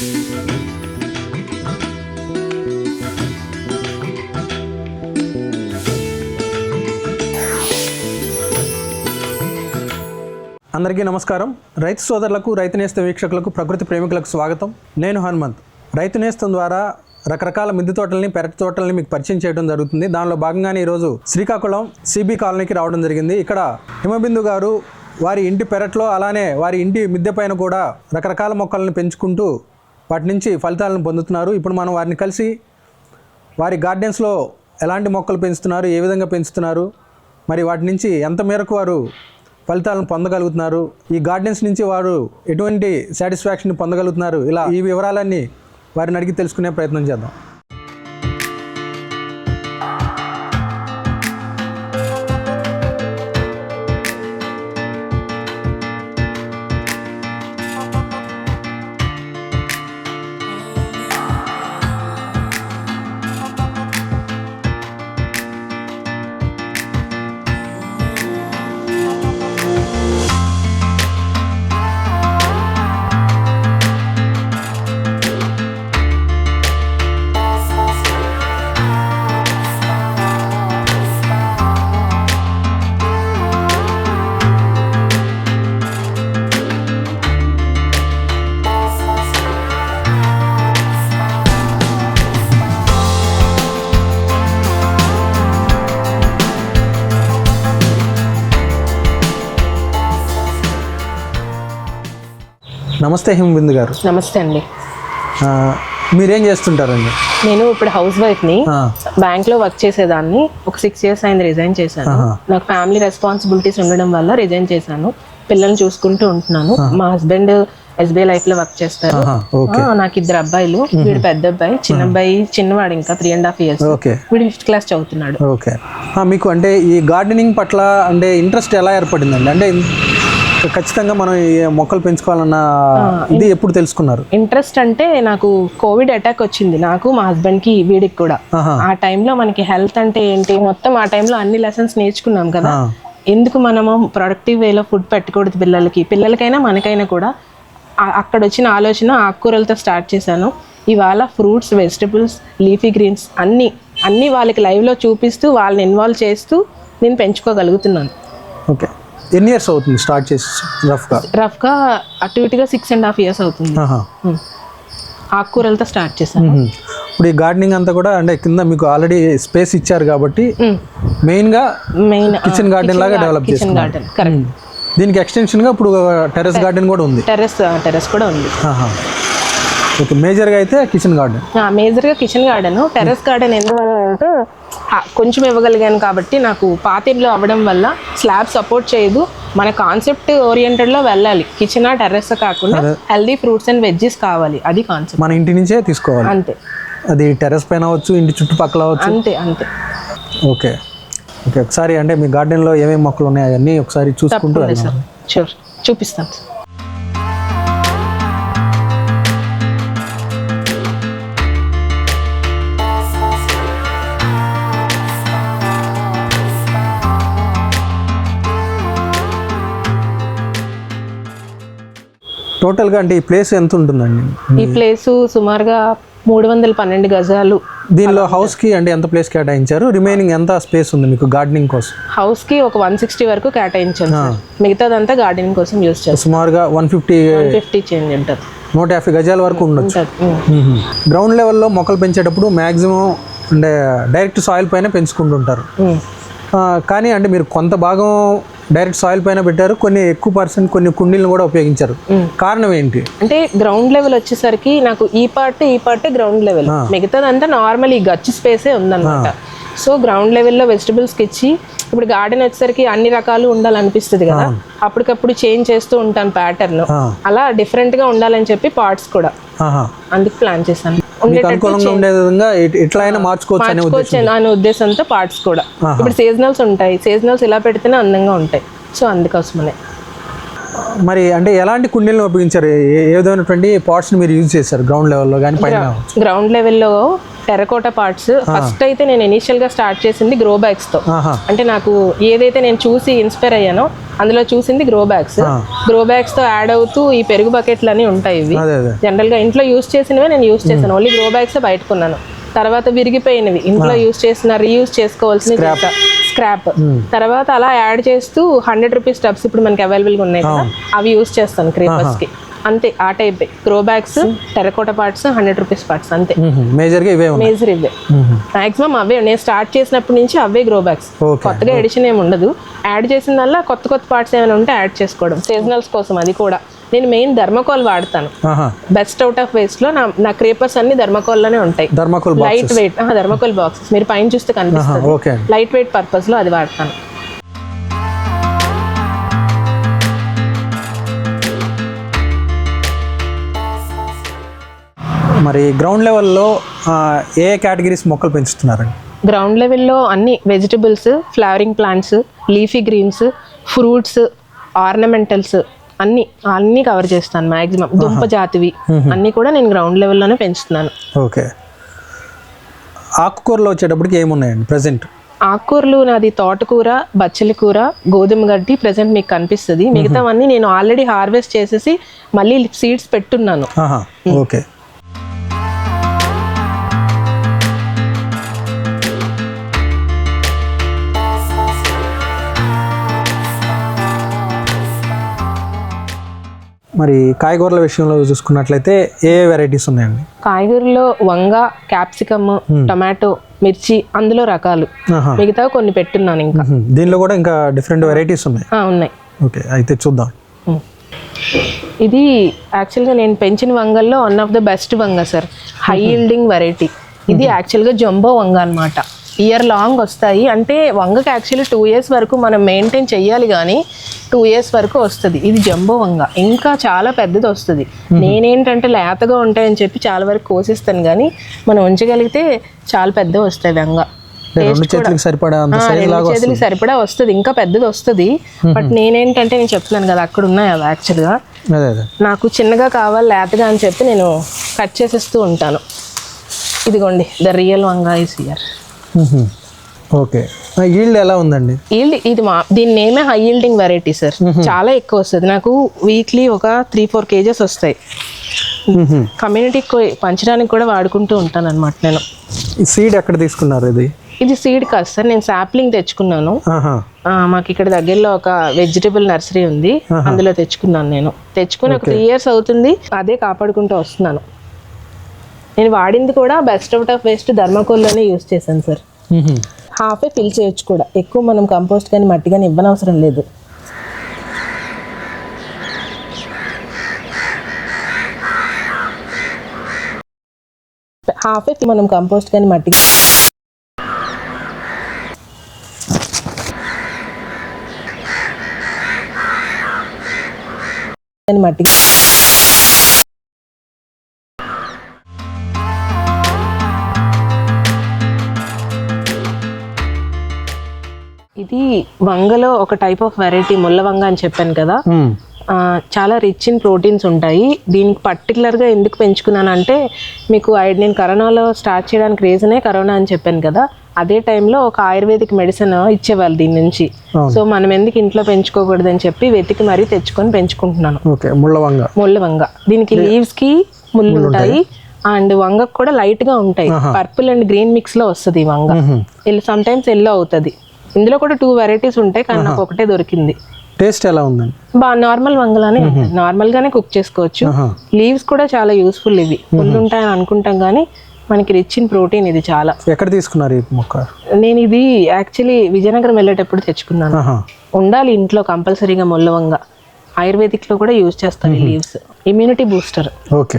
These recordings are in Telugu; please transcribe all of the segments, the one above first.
అందరికీ నమస్కారం. రైతు సోదరులకు రైతు నేస్తం వీక్షకులకు ప్రకృతి ప్రేమికులకు స్వాగతం. నేను హనుమంత్. రైతు నేస్తం ద్వారా రకరకాల మిద్దె తోటల్ని పెరటి తోటల్ని మీకు పరిచయం చేయడం జరుగుతుంది. దానిలో భాగంగానే ఈరోజు శ్రీకాకుళం సిబి కాలనీకి రావడం జరిగింది. ఇక్కడ హిమబిందు గారు వారి ఇంటి పెరట్లో అలానే వారి ఇంటి మిద్దె పైన కూడా రకరకాల మొక్కలను పెంచుకుంటూ వాటి నుంచి ఫలితాలను పొందుతున్నారు. ఇప్పుడు మనం వారిని కలిసి వారి గార్డెన్స్లో ఎలాంటి మొక్కలు పెంచుతున్నారు ఏ విధంగా పెంచుతున్నారు మరి వాటి నుంచి ఎంత మేరకు వారు ఫలితాలను పొందగలుగుతున్నారు ఈ గార్డెన్స్ నుంచి వారు ఎటువంటి సాటిస్ఫాక్షన్ పొందగలుగుతున్నారు ఇలా ఈ వివరాలన్నీ వారిని అడిగి తెలుసుకునే ప్రయత్నం చేద్దాం. నమస్తే హిమబిందు గారు. నమస్తే అండి. మీరేం చేస్తుంటారండి? నేను ఇప్పుడు హౌస్ వైఫ్ని బ్యాంక్లో వర్క్ చేసేదాన్ని. ఒక సిక్స్ ఇయర్స్ అయింది రిజైన్ చేశాను. నాకు ఫ్యామిలీ రెస్పాన్సిబిలిటీస్ ఉండడం వల్ల రిజైన్ చేశాను. పిల్లల్ని చూసుకుంటూ ఉంటున్నాను. మా హస్బెండ్ ఎస్బీఐ లైఫ్లో వర్క్ చేస్తారు. నాకు ఇద్దరు అబ్బాయిలు. వీడు పెద్ద అబ్బాయి చిన్న అబ్బాయి చిన్నవాడు ఇంకా three and half years okay. వీడు ఫిఫ్త్ క్లాస్ చదువుతున్నాడు. ఓకే. మీకు అంటే ఈ గార్డెనింగ్ పట్ల అంటే ఇంట్రెస్ట్ ఎలా ఏర్పడిందండి? అంటే ఖచ్చితంగా మనం మొక్కలు పెంచుకోవాలన్న ఇది ఎప్పుడు తెలుసుకున్నారు? ఇంట్రెస్ట్ అంటే నాకు కోవిడ్ అటాక్ వచ్చింది. నాకు మా హస్బెండ్కి వీడికి కూడా. ఆ టైంలో మనకి హెల్త్ అంటే ఏంటి? మొత్తం ఆ టైంలో అన్ని లెసన్స్ నేర్చుకున్నాం కదా. ఎందుకు మనము ప్రొడక్టివ్ వేలో ఫుడ్ పెట్టకూడదు పిల్లలకి? పిల్లలకైనా మనకైనా కూడా అక్కడ వచ్చిన ఆలోచన ఆకుకూరలతో స్టార్ట్ చేశాను. ఇవాళ ఫ్రూట్స్ వెజిటబుల్స్ లీఫీ గ్రీన్స్ అన్నీ అన్నీ వాళ్ళకి లైవ్లో చూపిస్తూ వాళ్ళని ఇన్వాల్వ్ చేస్తూ నేను పెంచుకోగలుగుతున్నాను. ఓకే. ఎన్ని ఇయర్స్ అవుతుంది స్టార్ట్ చేసి రఫ్గా రఫ్గా అటు ఇటుగా సిక్స్ అండ్ హాఫ్ ఇయర్స్ అవుతుంది. ఆకుకూరలతో స్టార్ట్ చేశాను. ఇప్పుడు ఈ గార్డెనింగ్ అంతా కూడా అంటే కింద మీకు ఆల్రెడీ స్పేస్ ఇచ్చారు కాబట్టి. మెయిన్గా మెయిన్ కిచెన్ గార్డెన్ లాగా డెవలప్ కిచెన్ గార్డెన్ కరెక్ట్ దీనికి ఎక్స్టెన్షన్గా ఇప్పుడు టెర్రస్ గార్డెన్ కూడా ఉంది. టెర్రస్ టెర్రస్ కూడా ఉంది. ఓకే మేజర్గా అయితే కిచెన్ గార్డెన్ మేజర్గా కిచెన్ గార్డెన్ టెర్రస్ గార్డెన్ ఎందువల్ల అంటే కొంచెం ఇవ్వగలిగాను కాబట్టి నాకు పాత ఇల్లు అవ్వడం వల్ల స్లాబ్ సపోర్ట్ చేయదు. మన కాన్సెప్ట్ ఓరియంటెడ్లో వెళ్ళాలి. కిచెన్ ఆ టెర్రస్ కాకుండా హెల్దీ ఫ్రూట్స్ అండ్ వెజ్జెస్ కావాలి. అది కాన్సెప్ట్ మన ఇంటి నుంచే తీసుకోవాలి. అంతే. అది టెర్రస్ పైన అవ్వచ్చు ఇంటి చుట్టుపక్కల అవ్వచ్చు. అంతే అంతే. ఓకే. ఓకే ఒకసారి అంటే మీ గార్డెన్లో ఏమేమి మొక్కలు ఉన్నాయో అవన్నీ ఒకసారి చూసుకుంటూ చూపిస్తాను టోటల్గా అంటే ఈ ప్లేస్ ఎంత ఉంటుందండి ఈ ప్లేసు సుమారుగా మూడు వందల పన్నెండు గజాలు. దీనిలో హౌస్కి అంటే ఎంత ప్లేస్ కేటాయించారు? రిమైనింగ్ ఎంత స్పేస్ ఉంది మీకు గార్డెనింగ్ కోసం? హౌస్కి ఒక వన్ సిక్స్టీ వరకు కేటాయించాను మిగతాదంతా గార్డెనింగ్ కోసం యూస్ చేస్తాను సుమారుగా వన్ ఫిఫ్టీ ఫిఫ్టీ చేంజ్ ఉంటుంది. నూట యాభై గజాల వరకు ఉండొచ్చు. గ్రౌండ్ లెవెల్లో మొక్కలు పెంచేటప్పుడు మ్యాక్సిమం అంటే డైరెక్ట్ సాయిల్ పైన పెంచుకుంటుంటారు. కానీ అంటే మీరు కొంత భాగం డైరెక్ట్ సాయిల్ పైన పెట్టారు. కొన్ని ఎక్కువ పర్సెంట్ కొన్ని కుండీలను కూడా ఉపయోగించారు. కారణం ఏంటి? అంటే గ్రౌండ్ లెవెల్ వచ్చేసరికి నాకు ఈ పార్ట్ ఈ పార్ట్ గ్రౌండ్ లెవెల్. మిగతాదంతా నార్మల్ ఈ గచ్చు స్పేసే ఉందన్నమాట. సో గ్రౌండ్ లెవెల్లో వెజిటబుల్స్కి ఇచ్చి ఇప్పుడు గార్డెన్ వచ్చేసరికి అన్ని రకాలు ఉండాలనిపిస్తుంది కదా. అప్పటికప్పుడు చేంజ్ చేస్తూ ఉంటాను ప్యాటర్న్ అలా different గా ఉండాలని చెప్పి పార్ట్స్ కూడా. అందుకు ప్లాన్ చేశాను. అనుకూలంగా ఉండే విధంగా ఎట్- ఎట్లా అయినా మార్చుకోవచ్చు అనే ఉద్దేశంతో పార్ట్స్ కూడా. ఇప్పుడు సీజనల్స్ ఉంటాయి. సీజనల్స్ ఇలా పెడితేనే అందంగా ఉంటాయి. సో అందుకోసమనే. మరి అంటే ఎలాంటి కుండీలను ఉపయోగించారు? ఏ ఏ విధమైనటువంటి పాట్స్ని మీరు యూజ్ చేశారు? గ్రౌండ్ లెవెల్లో కానీ పైన? గ్రౌండ్ లెవెల్లో టెరకోట పార్ట్స్. ఫస్ట్ అయితే నేను ఇనీషియల్గా స్టార్ట్ చేసింది గ్రో బ్యాగ్స్తో. అంటే నాకు ఏదైతే నేను చూసి ఇన్స్పైర్ అయ్యానో అందులో చూసింది గ్రో బ్యాగ్స్ గ్రో బ్యాగ్స్తో యాడ్ అవుతూ ఈ పెరుగు బకెట్లు అని ఉంటాయి ఇవి. జనరల్గా ఇంట్లో యూస్ చేసినవే నేను యూస్ చేశాను. ఓన్లీ గ్రో బ్యాగ్స్ బయటకున్నాను. తర్వాత విరిగిపోయినవి. ఇంట్లో యూస్ చేసిన రీయూస్ చేసుకోవాల్సిన స్క్రాప్ తర్వాత అలా యాడ్ చేస్తూ హండ్రెడ్ రూపీస్ టబ్స్ ఇప్పుడు మనకి అవైలబుల్గా ఉన్నాయి కదా అవి యూస్ చేస్తాను క్రీపర్స్కి. అంతే ఆ type. Grow bags terracotta parts hundred rupees parts అంతే. మేజర్గా ఇవే ఉన్నాయి. మేజర్ ఇవే. మాక్సిమం అవే. నేను స్టార్ట్ చేసినప్పటి నుంచి అవే గ్రో బ్యాగ్స్ కొత్తగా ఎడిషన్ ఏమి ఉండదు. యాడ్ చేసిందల్లా కొత్త కొత్త పార్ట్స్ ఏమైనా ఉంటే యాడ్ చేసుకోవడం. సీజనల్స్ కోసం అది కూడా. నేను మెయిన్ ధర్మకోల్ వాడతాను. బెస్ట్ అవుట్ ఆఫ్ వేస్ట్లో నా నా క్రేపర్స్ అన్ని ధర్మకోల్లోనే ఉంటాయి. Thermocol box light weight thermocol boxes మీరు పైన చూస్తే కనిపిస్తుంది. లైట్ వెయిట్ పర్పస్లో అది వాడతాను. మరి గ్రౌండ్ లెవెల్లో ఏ కేటగిరీస్ మొక్కలు పెంచుతున్నారండి? గ్రౌండ్ లెవెల్లో అన్ని vegetables flowering plants leafy greens fruits ornamentals అన్ని అన్ని కవర్ చేస్తాను మాక్సిమం దుంప జాతివి అన్ని కూడా నేను గ్రౌండ్ లెవెల్లోనే పెంచుతున్నాను. ఓకే. ఆకుకూరలో వచ్చేటప్పటికి ఏమున్నాయండి ప్రజెంట్ ఆకుకూరలు నాది తోటకూర బచ్చలి కూర గోధుమ గడ్డి ప్రజెంట్ మీకు కనిపిస్తుంది. మిగతావన్నీ నేను ఆల్రెడీ హార్వెస్ట్ చేసేసి మళ్ళీ సీడ్స్ పెట్టున్నాను. ఓకే. మరి కాయగూరల విషయంలో చూసుకున్నట్లయితే ఏ వెరైటీస్ ఉన్నాయండి? కాయగూరలో వంగ క్యాప్సికమ్ టొమాటో మిర్చి అందులో రకాలు. మిగతా కొన్ని పెట్టున్నాను ఇంకా. దీనిలో కూడా ఇంకా డిఫరెంట్ వెరైటీస్ ఉన్నాయి. ఉన్నాయి. ఓకే అయితే చూద్దాం. ఉమ్. ఇది యాక్చువల్గా నేను పెంచిన వంగల్లో వన్ ఆఫ్ ద బెస్ట్ వంగ సార్ హై ఈల్డింగ్ వెరైటీ ఇది యాక్చువల్గా జంబో వంగ అన్నమాట. ఇయర్ లాంగ్ వస్తాయి. అంటే వంగకి యాక్చువల్లీ టూ ఇయర్స్ వరకు మనం మెయింటైన్ చేయాలి కానీ టూ ఇయర్స్ వరకు వస్తుంది. ఇది జంబో వంగ. ఇంకా చాలా పెద్దది వస్తుంది. నేనేంటంటే లేతగా ఉంటాయని చెప్పి చాలా వరకు కోసిస్తాను కానీ మనం ఉంచగలిగితే చాలా పెద్ద వస్తాయి వంగ. రెండు చేతులకి సరిపడా చేతులకి సరిపడా వస్తుంది. ఇంకా పెద్దది వస్తుంది. బట్ నేనేంటంటే నేను చెప్తున్నాను కదా అక్కడ ఉన్నాయి అవి యాక్చువల్గా నాకు చిన్నగా కావాలి లేతగా అని చెప్పి నేను కట్ చేసేస్తూ ఉంటాను. ఇదిగోండి ద రియల్ వంగా ఇస్ ఇయర్. ఓకే. ఈల్డ్ ఎలా ఉందండి? ఈల్డ్ ఇది మా దీని నేమే హై ఈల్డింగ్ వెరైటీ సార్ చాలా ఎక్కువ వస్తుంది. నాకు వీక్లీ ఒక త్రీ ఫోర్ కేజెస్ వస్తాయి. కమ్యూనిటీకి పంచడానికి కూడా వాడుకుంటూ ఉంటాను అనమాట నేను. ఈ సీడ్ ఎక్కడ తీసుకున్నారు ఇది? ఇది సీడ్ కాదు సార్ నేను సాప్లింగ్ తెచ్చుకున్నాను. మాకు ఇక్కడ దగ్గరలో ఒక వెజిటబుల్ నర్సరీ ఉంది. అందులో తెచ్చుకున్నాను నేను. తెచ్చుకుని ఒక త్రీ ఇయర్స్ అవుతుంది. అదే కాపాడుకుంటూ వస్తున్నాను. నేను వాడింది కూడా బెస్ట్ అవుట్ ఆఫ్ వేస్ట్ ధర్మకోల్లోనే యూస్ చేశాను సార్. హాఫే ఫిల్ చేయొచ్చు కూడా. ఎక్కువ మనం కంపోస్ట్ కానీ మట్టి కానీ ఇవ్వనవసరం లేదు. హాఫే మనం కంపోస్ట్ కానీ మట్టి కానీ మట్టి వంగలో ఒక టైప్ ఆఫ్ వెరైటీ ముల్ల వంగ అని చెప్పాను కదా. చాలా రిచ్ ఇన్ ప్రోటీన్స్ ఉంటాయి. దీనికి పర్టికులర్గా ఎందుకు పెంచుకున్నానంటే మీకు ఐ- నేను కరోనాలో స్టార్ట్ చేయడానికి రీజనే కరోనా అని చెప్పాను కదా. అదే టైంలో ఒక ఆయుర్వేదిక్ మెడిసిన్ ఇచ్చేవాళ్ళు దీని నుంచి. సో మనం ఎందుకు ఇంట్లో పెంచుకోకూడదని చెప్పి వెతికి మరీ తెచ్చుకొని పెంచుకుంటున్నాను. ముళ్ళవంగ ముళ్ళ వంగ. దీనికి లీవ్స్కి ముళ్ళు ఉంటాయి. అండ్ వంగకు కూడా లైట్గా ఉంటాయి. పర్పుల్ అండ్ గ్రీన్ మిక్స్లో వస్తుంది ఈ వంగ. సమ్ టైమ్స్ ఎల్లో అవుతుంది. ఇందులో కూడా టూ వెరైటీస్ ఉంటాయి కానీ నాకు ఒకటే దొరికింది. టేస్ట్ ఎలా ఉందండి? బాగా నార్మల్ వంగలానే నార్మల్ గానే కుక్ చేసుకోవచ్చు. లీవ్స్ కూడా చాలా యూస్ఫుల్ ఇవి. ముళ్ళు ఉంటాయని అనుకుంటాం కానీ మనకి రిచ్ ఇన్ ప్రోటీన్ ఇది చాలా. ఎక్కడ తీసుకున్నారు ఈ మొక్క? నేను ఇది యాక్చువల్లీ విజయనగరం వెళ్ళేటప్పుడు తెచ్చుకున్నాను. ఉండాలి ఇంట్లో కంపల్సరీగా ముల్లవంగ. ఆయుర్వేదిక్లో కూడా యూజ్ చేస్తారు ఈ లీవ్స్ ఇమ్యూనిటీ బూస్టర్ ఓకే.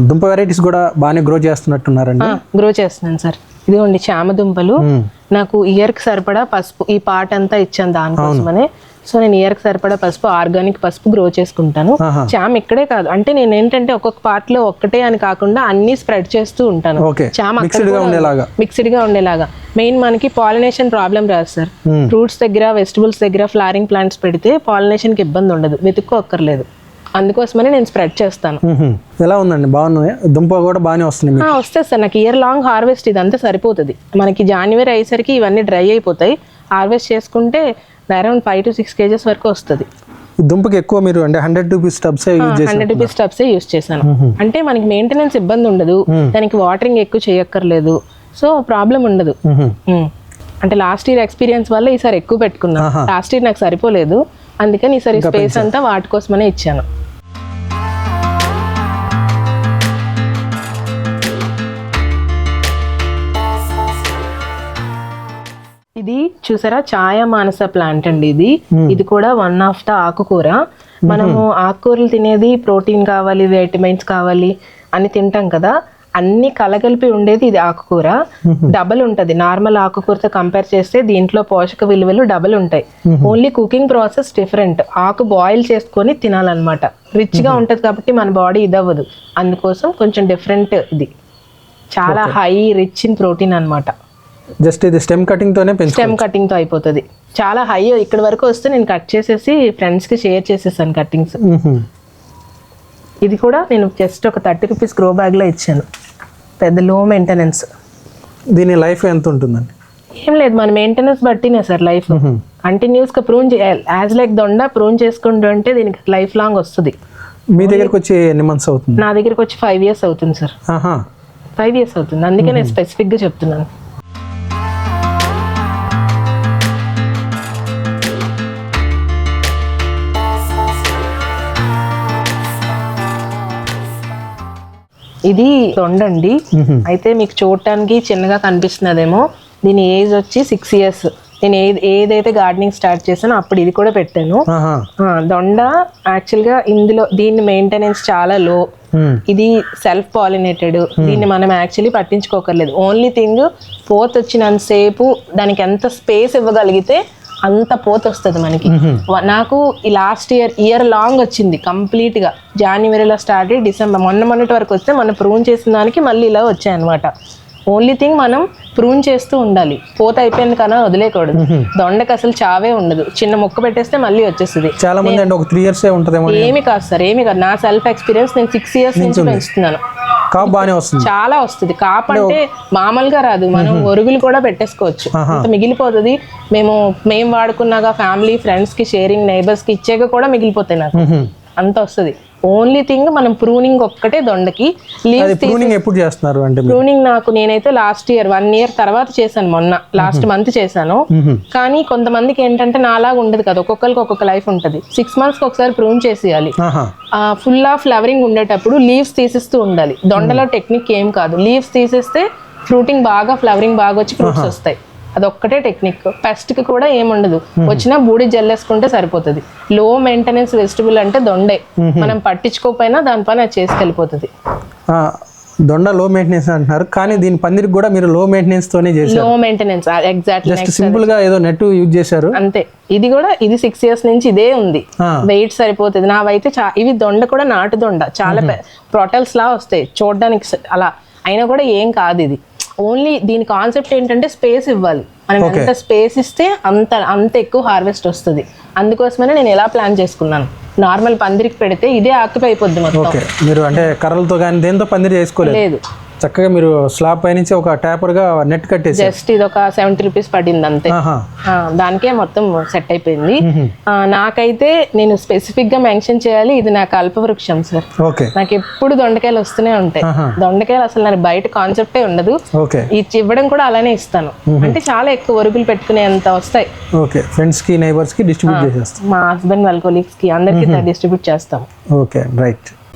దుంప వెరైటీస్ కూడా బాగానే గ్రో చేస్తున్నట్టున్నారండి. గ్రో చేస్తున్నాను సార్. ఇదిగోండి చామ దుంపలు. నాకు ఇయర్కి సరిపడా పసుపు ఈ పాట అంతా ఇచ్చాను దానికోసమనే. సో నేను ఇయర్కి సరిపడా పసుపు ఆర్గానిక్ పసుపు గ్రో చేసుకుంటాను. చామ ఇక్కడే కాదు. అంటే నేను ఏంటంటే ఒక్కొక్క పార్ట్లో ఒక్కటే అని కాకుండా అన్ని స్ప్రెడ్ చేస్తూ ఉంటాను. చామ మిక్స్డ్గా ఉండేలాగా. మిక్స్డ్గా ఉండేలాగా. మెయిన్ మనకి పాలినేషన్ ప్రాబ్లం రాదు సార్. ఫ్రూట్స్ దగ్గర వెజిటబుల్స్ దగ్గర ఫ్లవరింగ్ ప్లాంట్స్ పెడితే పాలినేషన్కి ఇబ్బంది ఉండదు. వెతుక్కోక్కర్లేదు. అందుకోసమనే నేను స్ప్రెడ్ చేస్తాను. ఎలా ఉందండి? బాగున్నాయి? దుంప కూడా బాగానే వస్తుంది వస్తుంది సార్. నాకు ఇయర్ లాంగ్ హార్వెస్ట్ ఇదంతా సరిపోతుంది. మనకి జనవరి అయ్యేసరికి ఇవన్నీ డ్రై అయిపోతాయి. హార్వెస్ట్ చేసుకుంటే around five to six KGs వరకు వస్తుంది. దుంపకి ఎక్కువ మీరు అంటే hundred rupees టబ్సే use hundred rupees tubs use చేశాను. అంటే మనకి మెయింటెనెన్స్ ఇబ్బంది ఉండదు. దానికి వాటరింగ్ ఎక్కువ చేయక్కర్లేదు. సో ప్రాబ్లం ఉండదు. అంటే లాస్ట్ ఇయర్ ఎక్స్పీరియన్స్ వల్ల ఈసారి ఎక్కువ పెట్టుకున్నా ఆహా. లాస్ట్ ఇయర్ నాకు సరిపోలేదు. అందుకని ఈసారి స్పేస్ అంతా వాటి కోసమనే ఇచ్చాను. ఇది చూసారా? ఛాయ మానస ప్లాంట్ అండి ఇది. ఇది కూడా వన్ ఆఫ్ ద ఆకుకూర. మనము ఆకుకూరలు తినేది ప్రోటీన్ కావాలి వైటమిన్స్ కావాలి అని తింటాం కదా. అన్ని కలగలిపి ఉండేది ఇది ఆకుకూర. డబల్ ఉంటది. నార్మల్ ఆకుకూరతో కంపేర్ చేస్తే దీంట్లో పోషక విలువలు డబల్ ఉంటాయి. ఓన్లీ కుకింగ్ ప్రాసెస్ డిఫరెంట్ ఆకు బాయిల్ చేసుకొని తినాలన్నమాట. రిచ్గా ఉంటది కాబట్టి మన బాడీ ఇదవ్వదు అందుకోసం కొంచెం డిఫరెంట్ ఇది. చాలా హై రిచ్ ఇన్ ప్రోటీన్ అన్నమాట. జస్ట్ ఇది స్టెమ్ కటింగ్ తోనే స్టెమ్ కటింగ్తో అయిపోతుంది. చాలా హై ఇక్కడ వరకు వస్తే నేను కట్ చేసేసి ఫ్రెండ్స్కి షేర్ చేసేసాను కట్టింగ్స్. మ్మ్హ. ఇది కూడా నేను జస్ట్ ఒక థర్టీ రూపీస్ గ్రో బ్యాగ్లో ఇచ్చాను. పెద్ద లో మెయింటెనెన్స్ దీని లైఫ్ ఎంత ఉంటుందండి? ఏం లేదు మన మెయింటెనెన్స్ బట్టినే సార్ లైఫ్ కంటిన్యూస్గా ప్రూన్ యాజ్ లైక్ దొండ ప్రూన్ చేసుకుంటూ ఉంటే దీనికి లైఫ్ లాంగ్ వస్తుంది. మీ దగ్గరకు వచ్చి ఎన్ని మంత్స్ అవుతుంది? నా దగ్గరికి వచ్చి ఫైవ్ ఇయర్స్ అవుతుంది సార్. ఆహా. ఫైవ్ ఇయర్స్ అవుతుంది. అందుకే నేను స్పెసిఫిక్గా చెప్తున్నాను. ఇది దొండండి అయితే మీకు చూడటానికి చిన్నగా కనిపిస్తున్నదేమో. దీని ఏజ్ వచ్చి సిక్స్ ఇయర్స్ నేను ఏది ఏదైతే గార్డెనింగ్ స్టార్ట్ చేశానో అప్పుడు ఇది కూడా పెట్టాను. దొండ యాక్చువల్గా ఇందులో దీని మెయింటెనెన్స్ చాలా లో. ఇది సెల్ఫ్ పాలినేటెడ్ దీన్ని మనం యాక్చువల్లీ పట్టించుకోకర్లేదు. ఓన్లీ థింగ్ పోత్ వచ్చినంతసేపు దానికి ఎంత స్పేస్ ఇవ్వగలిగితే అంత పోత వస్తుంది మనకి నాకు ఈ లాస్ట్ ఇయర్ ఇయర్ లాంగ్ వచ్చింది కంప్లీట్గా. జనవరిలో స్టార్ట్ అయ్యి డిసెంబర్ మొన్న మొన్నటి వరకు వస్తే మనం ప్రూన్ చేసిన దానికి మళ్ళీ ఇలా వచ్చాయి అనమాట ఓన్లీ థింగ్ మనం ప్రూన్ చేస్తూ ఉండాలి. పోత అయిపోయింది కన్నా వదిలేకూడదు దొండకి అసలు చావే ఉండదు. చిన్న మొక్క పెట్టేస్తే మళ్ళీ వచ్చేస్తుంది. చాలా మంది అంటే ఒక త్రీ ఇయర్సే ఉంటుందేమో ఏమి కాదు సార్ ఏమి కాదు. నా సెల్ఫ్ ఎక్స్పీరియన్స్ నేను సిక్స్ ఇయర్స్ నుంచి పెంచుతున్నాను. కాపు బాగానే వస్తుంది. చాలా వస్తుంది. కాపు అంటే మామూలుగా రాదు. మనం ఒరుగులు కూడా పెట్టేసుకోవచ్చు. అంత మిగిలిపోతుంది. మేము మేము వాడుకున్నాగా ఫ్యామిలీ ఫ్రెండ్స్కి షేరింగ్ నైబర్స్కి ఇచ్చాక కూడా మిగిలిపోతాయి నాకు. అంత వస్తుంది. ఓన్లీ థింగ్ మనం ప్రూనింగ్ ఒక్కటే దొండకి లీవ్స్ ప్రూనింగ్ ఎప్పుడు చేస్తున్నారు అంటే ప్రూనింగ్ నాకు నేనైతే లాస్ట్ ఇయర్ వన్ ఇయర్ తర్వాత చేశాను మొన్న లాస్ట్ మంత్ చేశాను. కానీ కొంతమందికి ఏంటంటే నాలాగా ఉండదు కదా ఒక్కొక్కరికి ఒక్కొక్క లైఫ్ ఉంటుంది. సిక్స్ మంత్స్కి ఒకసారి ప్రూన్ చేసేయాలి. ఫుల్ ఆఫ్ ఫ్లవరింగ్ ఉండేటప్పుడు లీవ్స్ తీసేస్తూ ఉండాలి. దొండలో టెక్నిక్ ఏం కాదు. లీవ్స్ తీసేస్తే ఫ్రూటింగ్ బాగా ఫ్లవరింగ్ బాగా వచ్చి ఫ్రూట్స్ వస్తాయి. అదొక్కటే టెక్నిక్. పెస్ట్కి కూడా ఏముండదు. వచ్చినా బూడి జల్లేసుకుంటే సరిపోతుంది. లో మెయింటెనెన్స్ వెజిటబుల్ అంటే దొండే. మనం పట్టించుకోకపోయినా దానిపైన అది చేసుకెళ్ళిపోతుంది. దొండ లో మెయింటెనెన్స్ అంటున్నారు. కానీ దీని పందిరికి కూడా మీరు లో మెయింటెనెన్స్ తోనే చేశారు. లో మెయింటెనెన్స్ ఎగ్జాక్ట్లీ జస్ట్ సింపుల్గా ఏదో నెట్ యూజ్ చేశారు. అంతే. ఇది కూడా ఇది సిక్స్ ఇయర్స్ నుంచి ఇదే ఉంది. వెయిట్ సరిపోతుంది. నావైతే చా ఇవి దొండ కూడా నాటు దొండ. చాలా ప్రొటల్స్ లా వస్తాయి. చూడడానికి అలా. అయినా కూడా ఏం కాదు ఇది. ఓన్లీ దీని కాన్సెప్ట్ ఏంటంటే స్పేస్ ఇవ్వాలి. మనం ఎంత స్పేస్ ఇస్తే అంత అంత ఎక్కువ హార్వెస్ట్ వస్తుంది. అందుకోసమనే నేను ఎలా ప్లాన్ చేసుకున్నాను. నార్మల్ పందిరికి పెడితే ఇదే ఆక్యుపై అయిపోద్ది మొత్తం. మీరు అంటే కర్రలతో కానీ దేంతో పందిరి చేసుకోలేదు? లేదు. చక్కగా మీరు స్లాబ్ పైనుంచి ఒక ట్యాపర్గా నెట్ కట్టేసి జస్ట్ ఇది ఒక సెవెంటీ రూపీస్ పడింది అంతే దానికే మొత్తం సెట్ అయిపోయింది. నాకైతే నేను స్పెసిఫిక్గా మెన్షన్ చేయాలి ఇది నా కల్పవృక్షం సార్. ఓకే. నాకు ఎప్పుడు దొండకాయలు వస్తూనే ఉంటాయి. దొండకాయలు అసలు నాకు బయట కాన్సెప్టే ఉండదు. ఓకే. ఇచ్చి ఇవ్వడం కూడా అలానే ఇస్తాను. అంటే చాలా ఎక్కువ ఒరుగులు పెట్టుకునే అంత వస్తాయి. ఓకే. ఫ్రెండ్స్కి నైబర్స్కి డిస్ట్రిబ్యూట్ చేసేస్తాం. మా హస్బెండ్ వాళ్ళ కొలీగ్స్కి అందరికి డిస్ట్రిబ్యూట్ చేస్తాం. ఓకే. రైట్.